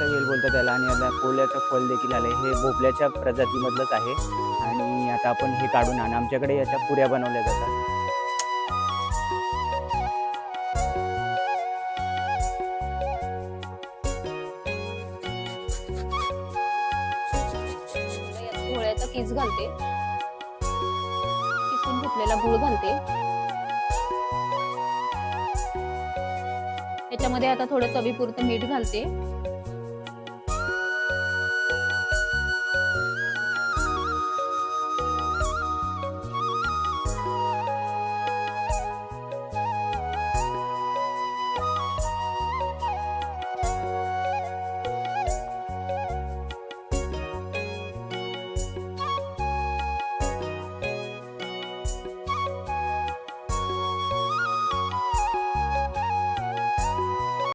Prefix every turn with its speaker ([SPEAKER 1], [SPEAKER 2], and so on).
[SPEAKER 1] कोल्याचा वेल बोलतात त्याला आणि आता कोल्याचं फल देखील आलं हे भोपळ्याच्या प्रजातीमधलंच आहे. आणि आता आपण हे काढून आणा. आमच्याकडे याच्या पुऱ्या बनवल्या जातात.
[SPEAKER 2] पोळ्याचा किस घालते. किसून घेतलेला गुळ घालते. त्याच्यामध्ये आता थोडं चवीपुरतं मीठ घालते.